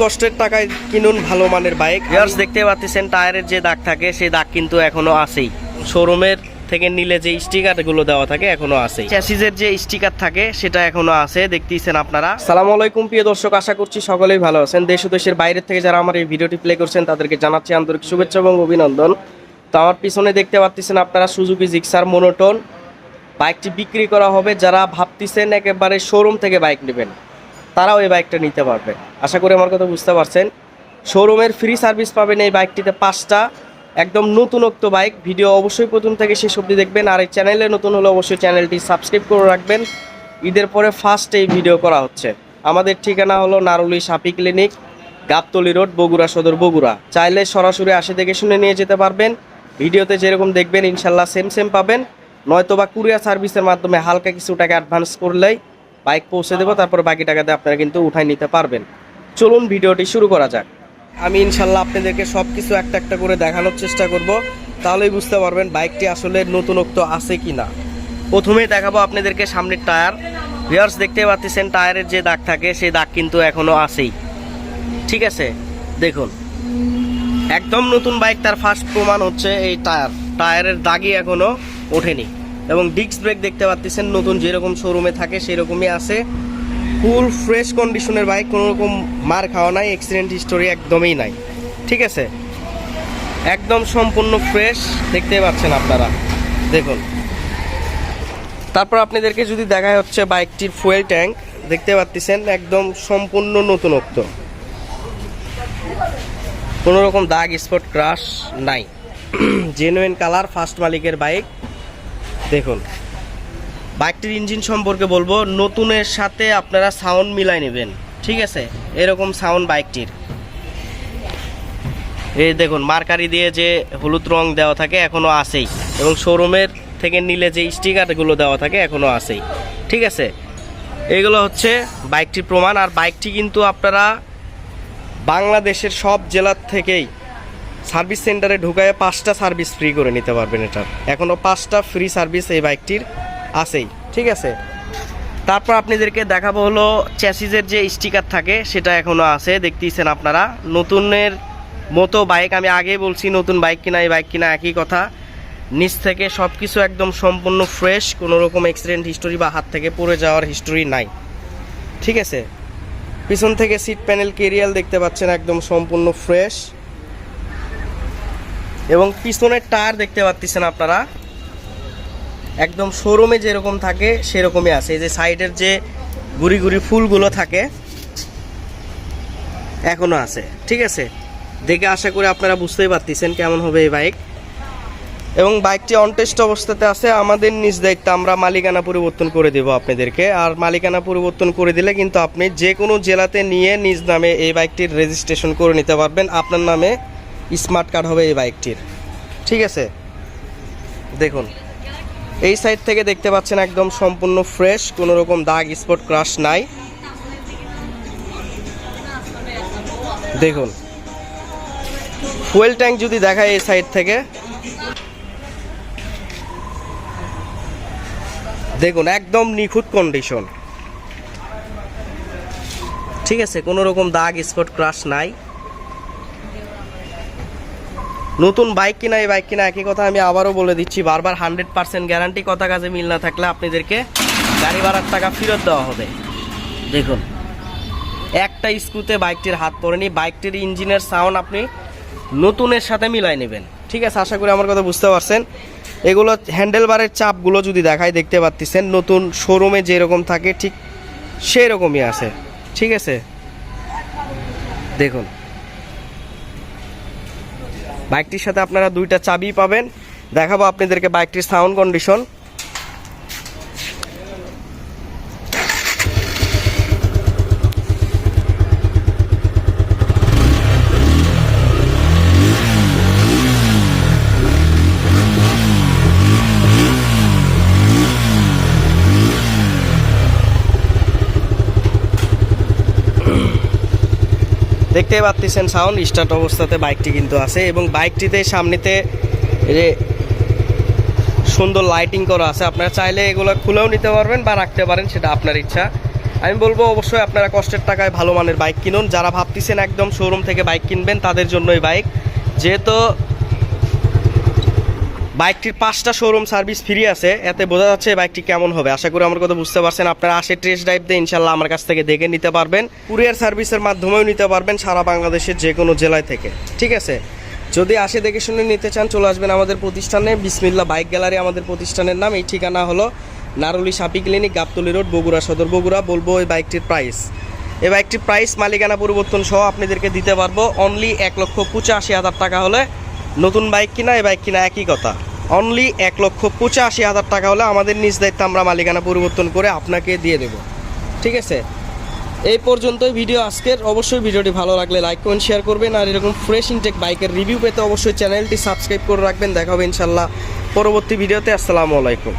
কষ্টের টাকায় কিনুন ভালো মানের বাইক। ইয়ার্স দেখতে পাচ্ছেন টায়ারের যে দাগ থাকে সেই দাগ কিন্তু এখনও আছেই। শোরুমের থেকে নিলে যে স্টিকারগুলো দেওয়া থাকে এখনও আছে চ্যাসিজের যে স্টিকার থাকে সেটা এখনও আছে দেখতেইছেন আপনারা। সালাম আলাইকুম প্রিয় দর্শক আশা করছি সকলেই ভালো আছেন। দেশ ও দেশের বাইরের থেকে যারা আমার এই ভিডিওটি প্লে করছেন তাদেরকে জানাচ্ছি আন্তরিক শুভেচ্ছা এবং অভিনন্দন। তো আমার পিছনে দেখতে পাচ্ছেন আপনারা সুজুকি জিক্সার মোনোটোন বাইকটি বিক্রি করা হবে যারা ভাবতেছেন একেবারে শোরুম থেকে বাইক নেবেন। তারাও এই বাইকটা নিতে পারবে। আশা করি আমার কথা বুঝতে পারছেন। শোরুমের ফ্রি সার্ভিস পাবেন এই বাইকটিতে পাঁচটা। একদম নতুনত্ব বাইক ভিডিও অবশ্যই প্রথম থেকে শেষ অবধি দেখবেন। আর এই চ্যানেলে নতুন হলে অবশ্যই চ্যানেলটি সাবস্ক্রাইব করে রাখবেন। ঈদের পরে ফার্স্ট এই ভিডিও করা হচ্ছে। আমাদের ঠিকানা হলো নারুলি সাপি ক্লিনিক গাবতলি রোড বগুড়া সদর, বগুড়া। চাইলে সরাসরি আসে দেখে শুনে নিয়ে যেতে পারবেন। ভিডিওতে যেরকম দেখবেন, ইনশাল্লাহ সেম সেম পাবেন। নয়তো বা কুরিয়ার সার্ভিসের মাধ্যমে হালকা কিছু টাকা অ্যাডভান্স করলেই বাইক পৌঁছে দেবো তারপর বাকি টাকাতে আপনারা কিন্তু উঠাই নিতে পারবেন। চলুন ভিডিওটি শুরু করা যাক। আমি ইনশাল্লাহ আপনাদেরকে সব কিছু একটা একটা করে দেখানোর চেষ্টা করব তাহলেই বুঝতে পারবেন বাইকটি আসলে নতুনত্ব আছে কি না প্রথমে দেখাবো আপনাদেরকে সামনের টায়ার। ভিয়ার্স দেখতে পাচ্ছেন টায়ারের যে দাগ থাকে সেই দাগ কিন্তু এখনও আছেই। ঠিক আছে? দেখুন। একদম নতুন বাইক তার ফার্স্ট প্রমাণ হচ্ছে এই টায়ার। টায়ারের দাগই এখনও ওঠেনি। এবং ডিস্ক ব্রেক দেখতে পাচ্ছেন নতুন যেরকম শোরুমে থাকে সেরকমই আছে। ফুল ফ্রেশ কন্ডিশনের বাইক কোনো রকম মার খাওয়া নাই অ্যাক্সিডেন্ট হিস্টোরি একদমই নাই। ঠিক আছে? একদম সম্পূর্ণ ফ্রেশ দেখতে পাচ্ছেন আপনারা। দেখুন। তারপর আপনাদেরকে যদি দেখা হচ্ছে বাইকটির ফুয়েল ট্যাঙ্ক দেখতে পাচ্ছেন একদম সম্পূর্ণ নতুনত্ব। কোনো রকম দাগ স্পট ক্রাশ নাই। জেনুইন কালার ফার্স্ট মালিকের বাইক দেখুন। বাইকটির ইঞ্জিন সম্পর্কে বলব, নতুনের সাথে আপনারা সাউন্ড মিলাই নেবেন, ঠিক আছে? এরকম সাউন্ড বাইকটির। এই দেখুন, মার্কারি দিয়ে যে হলুদ রং দেওয়া থাকে এখনও আসেই এবং শোরুমের থেকে নিলে যে স্টিকারগুলো দেওয়া থাকে এখনও আসেই ঠিক আছে? এগুলো হচ্ছে বাইকটির প্রমাণ, আর বাইকটি কিন্তু আপনারা বাংলাদেশের সব জেলার থেকেই সার্ভিস সেন্টারে ঢুকায় পাঁচটা সার্ভিস ফ্রি করে নিতে পারবেন এটার এখনও পাঁচটা ফ্রি সার্ভিস এই বাইকটির আছেই, ঠিক আছে? তারপর আপনাদেরকে দেখাবো হলো চ্যাসিজের যে স্টিকার থাকে, সেটা এখনও আছে, দেখতেইছেন আপনারা? নতুনের মতো বাইক আমি আগেই বলছি নতুন বাইক কিনা, এই বাইক কিনা একই কথা। নিচ থেকে সব কিছু একদম সম্পূর্ণ ফ্রেশ কোনো রকম অ্যাক্সিডেন্ট হিস্টোরি বা হাত থেকে পড়ে যাওয়ার হিস্টোরি নাই। ঠিক আছে? পিছন থেকে সিট প্যানেল কেরিয়াল দেখতে পাচ্ছেন, একদম সম্পূর্ণ ফ্রেশ এবং পিছনের টায়ার দেখতে পাচ্ছেন আপনারা। একদম শোরুমে যেরকম থাকে, সেরকমই আছে। এই যে সাইডের যে গুড়ি গুড়ি ফুলগুলো থাকে, এখনও আছে। ঠিক আছে? দেখে আশা করি আপনারা বুঝতেই পারতেছেন কেমন হবে এই বাইক। এবং বাইকটি অনটেস্ট অবস্থাতে আছে। আমাদের নিজ দায়িত্ব আমরা মালিকানা পরিবর্তন করে দেব আপনাদেরকে। আর মালিকানা পরিবর্তন করে দিলে কিন্তু আপনি যে কোনো জেলাতে নিয়ে নিজ নামে এই বাইকটির রেজিস্ট্রেশন করে নিতে পারবেন। আপনার নামে স্মার্ট কার্ড হবে এই বাইকটির। ঠিক আছে? দেখুন, এই সাইড থেকে দেখতে পাচ্ছেন একদম সম্পূর্ণ ফ্রেশ, কোনো রকম দাগ স্পট ক্রাশ নাই। দেখুন, ফুয়েল ট্যাঙ্ক যদি দেখায় এই সাইড থেকে। দেখুন, একদম নিখুঁত কন্ডিশন ঠিক আছে, কোনো রকম দাগ স্পট ক্রাশ নাই। নতুন বাইক কিনা, এই বাইক কিনা, একই কথা আমি আবারও বলে দিচ্ছি, বারবার হান্ড্রেড পার্সেন্ট গ্যারান্টি কথা কাজে মিল না থাকলে আপনাদেরকে গাড়ি ভাড়ার টাকা ফেরত দেওয়া হবে। দেখুন, একটা স্ক্রুতে বাইকটির হাত পড়েনি বাইকটির ইঞ্জিনের সাউন্ড আপনি নতুনের সাথে মিলাই নেবেন। ঠিক আছে, আশা করি আমার কথা বুঝতে পারছেন। এগুলো হ্যান্ডেলবারের চাপগুলো যদি দেখায়, দেখতে পাচ্ছেন নতুন শোরুমে যেরকম থাকে, ঠিক সেই রকমই আছে। ঠিক আছে? দেখুন বাইকটির সাথে আপনারা দুইটা চাবি পাবেন। দেখাবো আপনাদেরকে বাইকটির সাউন্ড কন্ডিশন দেখতেই পাচ্ছেন সাউন্ড স্টার্ট অবস্থাতে বাইকটি কিন্তু আছে এবং বাইকটিতে সামনেতে যে সুন্দর লাইটিং করা আছে। আপনারা চাইলে এগুলো খুলেও নিতে পারবেন বা রাখতে পারেন, সেটা আপনার ইচ্ছা। আমি বলব অবশ্যই আপনারা কষ্টের টাকায় ভালো মানের বাইক কিনুন। যারা ভাবতেছেন একদম শোরুম থেকে বাইক কিনবেন, তাদের জন্যই বাইক যেহেতু বাইকটির পাঁচটা শোরুম সার্ভিস ফ্রি আছে, এতে বোঝা যাচ্ছে বাইকটি কেমন হবে। আশা করি আমার কথা বুঝতে পারছেন, আপনারা আসে টেস্ট ড্রাইভ দিয়ে ইনশাল্লাহ আমার কাছ থেকে দেখে নিতে পারবেন কুরিয়ার সার্ভিসের মাধ্যমেও নিতে পারবেন সারা বাংলাদেশের যে কোনো জেলায় থেকে, ঠিক আছে? যদি আসে দেখে শুনে নিতে চান, চলে আসবেন আমাদের প্রতিষ্ঠানে, বিসমিল্লা বাইক গ্যালারি আমাদের প্রতিষ্ঠানের নাম, এই ঠিকানা হলো নারুলি সাপি ক্লিনিক গাবতলি রোড বগুড়া সদর, বগুড়া, বলব এই বাইকটির প্রাইস এই বাইকটির প্রাইস মালিকানা পরিবর্তন সহ আপনাদেরকে দিতে পারব অনলি এক লক্ষ পঁচাশি হাজার টাকা হলে নতুন বাইক কিনা, এই বাইক কিনা একই কথা। অনলি এক লক্ষ পঁচাশি হাজার টাকা হলে আমাদের নিজ দায়িত্ব আমরা মালিকানা পরিবর্তন করে আপনাকে দিয়ে দেব। ঠিক আছে? এই পর্যন্তই ভিডিও আজকের। অবশ্যই ভিডিওটি ভালো লাগলে লাইক, কমেন্ট শেয়ার করবেন। আর এরকম ফ্রেশ ইনটেক বাইকের রিভিউ পেতে অবশ্যই চ্যানেলটি সাবস্ক্রাইব করে রাখবেন। দেখা হবে ইনশাল্লাহ পরবর্তী ভিডিওতে। আসসালামু আলাইকুম।